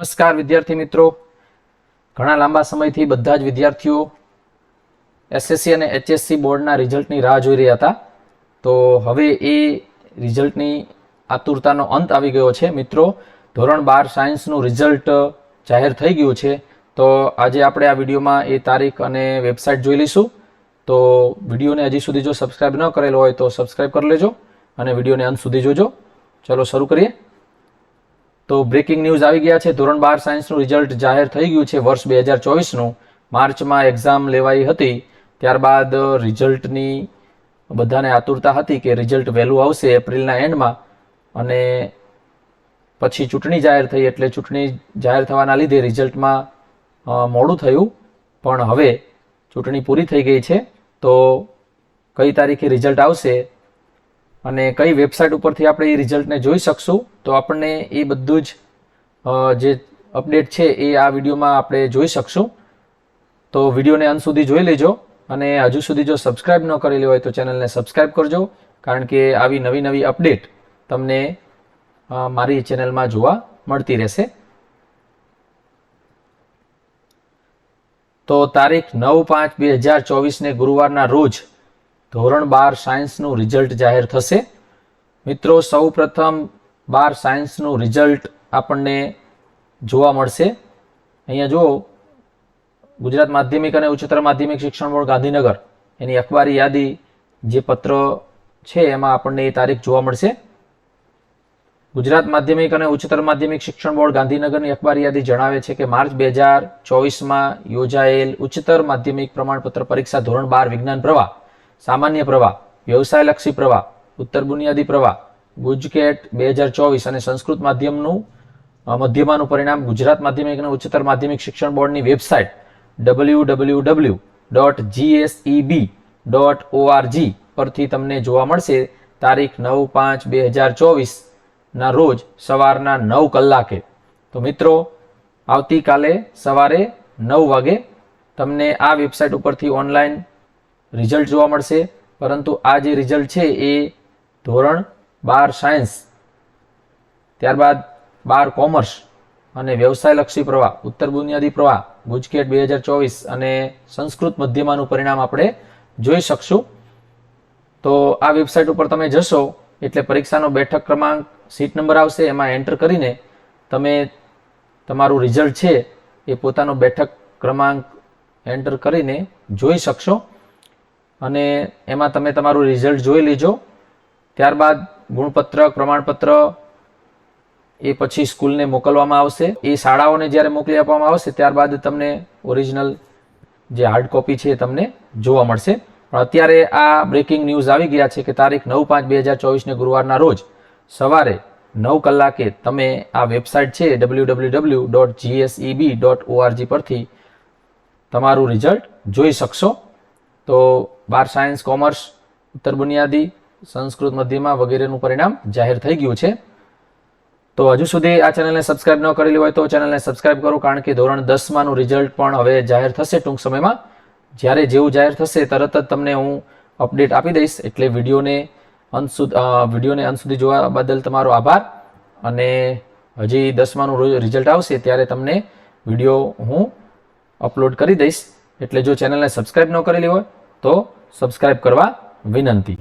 નમસ્કાર વિદ્યાર્થી મિત્રો. ઘણા લાંબા સમયથી બધા જ વિદ્યાર્થીઓ એસએસસી અને એચએસસી બોર્ડના રિઝલ્ટની રાહ જોઈ રહ્યા હતા. તો હવે એ રિઝલ્ટની આતુરતાનો અંત આવી ગયો છે મિત્રો. ધોરણ બાર સાયન્સનું રિઝલ્ટ જાહેર થઈ ગયું છે. તો આજે આપણે આ વિડીયોમાં એ તારીખ અને વેબસાઇટ જોઈ લઈશું. તો વિડીયોને હજી સુધી જો સબસ્ક્રાઇબ ન કરેલો હોય તો સબસ્ક્રાઇબ કરી લેજો અને વિડીયોને અંત સુધી જોજો. ચલો શરૂ કરીએ. તો બ્રેકિંગ ન્યૂઝ આવી ગયા છે. ધોરણ બાર સાયન્સનું રિઝલ્ટ જાહેર થઈ ગયું છે વર્ષ બે હજાર ચોવીસનું માર્ચમાં એક્ઝામ લેવાઈ હતી. ત્યારબાદ રિઝલ્ટની બધાને આતુરતા હતી કે રિઝલ્ટ વહેલું આવશે એપ્રિલના એન્ડમાં અને પછી ચૂંટણી જાહેર થઈ એટલે ચૂંટણી જાહેર થવાના લીધે રિઝલ્ટમાં મોડું થયું. પણ હવે ચૂંટણી પૂરી થઈ ગઈ છે. તો કઈ તારીખે રિઝલ્ટ આવશે? અને કઈ વેબસાઇટ ઉપરથી આપણે એ રિઝલ્ટને જોઈ શકશું, તો આપણને એ બધું જ જે અપડેટ છે એ આ વિડીયોમાં આપણે જોઈ શકશું. તો વિડીયોને અંત સુધી જોઈ લેજો અને હજુ સુધી જો સબસ્ક્રાઇબ ન કરેલી હોય તો ચેનલને સબસ્ક્રાઇબ કરજો, કારણ કે આવી નવી નવી અપડેટ તમને મારી ચેનલમાં જોવા મળતી રહેશે. તો તારીખ નવ પાંચ બે હજાર ચોવીસને ગુરુવારના રોજ ધોરણ બાર સાયન્સનું રિઝલ્ટ જાહેર થશે. મિત્રો સૌ પ્રથમ બાર સાયન્સનું રિઝલ્ટ આપણને જોવા મળશે. અહીંયા જુઓ, ગુજરાત માધ્યમિક અને ઉચ્ચતર માધ્યમિક શિક્ષણ બોર્ડ ગાંધીનગર. એની અખબારી યાદી જે પત્ર છે, એમાં આપણને એ તારીખ જોવા મળશે. ગુજરાત માધ્યમિક અને ઉચ્ચતર માધ્યમિક શિક્ષણ બોર્ડ ગાંધીનગરની અખબારી યાદી જણાવે છે કે માર્ચ બે હજાર ચોવીસમાં યોજાયેલ ઉચ્ચતર માધ્યમિક પ્રમાણપત્ર પરીક્ષા ધોરણ બાર વિજ્ઞાન પ્રવાહ સામાન્ય પ્રવાહ, વ્યવસાયલક્ષી પ્રવાહ, ઉત્તર બુનિયાદી પ્રવાહ, ગુજકેટ બે હજાર ચોવીસ અને સંસ્કૃત માધ્યમનું મધ્યમાનું પરિણામ ગુજરાત માધ્યમિક અને ઉચ્ચતર માધ્યમિક શિક્ષણ બોર્ડની website W W W dot GSEB dot ORG પરથી તમને જોવા મળશે તારીખ નવ પાંચ બે હજાર ચોવીસના રોજ સવારના નવ કલાકે. તો મિત્રો, આવતીકાલે સવારે નવ વાગે તમને આ વેબસાઇટ ઉપરથી ઓનલાઈન રિઝલ્ટ જોવા મળશે. પરંતુ આ જે રિઝલ્ટ છે એ ધોરણ બાર સાયન્સ, ત્યારબાદ બાર કોમર્સ અને વ્યવસાયલક્ષી પ્રવાહ, ઉત્તર બુનિયાદી પ્રવાહ, ગુજકેટ બે હજાર ચોવીસ અને સંસ્કૃત મધ્યમાનું પરિણામ આપણે જોઈ શકશું. તો આ વેબસાઇટ ઉપર તમે જશો એટલે પરીક્ષાનો બેઠક ક્રમાંક, સીટ નંબર આવશે, એમાં એન્ટર કરીને તમે તમારું રિઝલ્ટ છે એ પોતાનો બેઠક ક્રમાંક એન્ટર કરીને જોઈ શકશો. અને એમાં તમે તમારું રિઝલ્ટ જોઈ લેજો. ત્યારબાદ ગુણપત્ર પ્રમાણપત્ર એ પછી સ્કૂલને મોકલવામાં આવશે. એ શાળાઓને જ્યારે મોકલી આપવામાં આવશે, ત્યારબાદ તમને ઓરિજિનલ જે હાર્ડ કોપી છે એ તમને જોવા મળશે. પણ અત્યારે આ બ્રેકિંગ ન્યૂઝ આવી ગયા છે કે તારીખ નવ પાંચ બે હજાર ચોવીસને ગુરુવારના રોજ સવારે નવ કલાકે તમે આ વેબસાઇટ છે W W W dot GSEB dot ORG પરથી તમારું રિઝલ્ટ જોઈ શકશો. તો બાર સાયન્સ, કોમર્સ, ઉત્તર બુનિયાદી, સંસ્કૃત મધ્યમાં વગેરેનું પરિણામ જાહેર થઈ ગયું છે. તો હજુ સુધી આ ચેનલને સબસ્ક્રાઇબ ન કરેલી હોય તો ચેનલને સબસ્ક્રાઇબ કરો, કારણ કે ધોરણ દસમાંનું રિઝલ્ટ પણ હવે જાહેર થશે ટૂંક સમયમાં. જ્યારે જેવું જાહેર થશે તરત જ તમને હું અપડેટ આપી દઈશ, એટલે વિડીયોને અંત સુધી વિડીયોને અંત સુધી જોવા બદલ તમારો આભાર. અને હજી દસમાનું રિઝલ્ટ આવશે ત્યારે તમને વીડિયો હું અપલોડ કરી દઈશ. એટલે જો ચેનલને સબસ્ક્રાઇબ ન કરેલી હોય તો સબસ્ક્રાઈબ કરવા વિનંતી.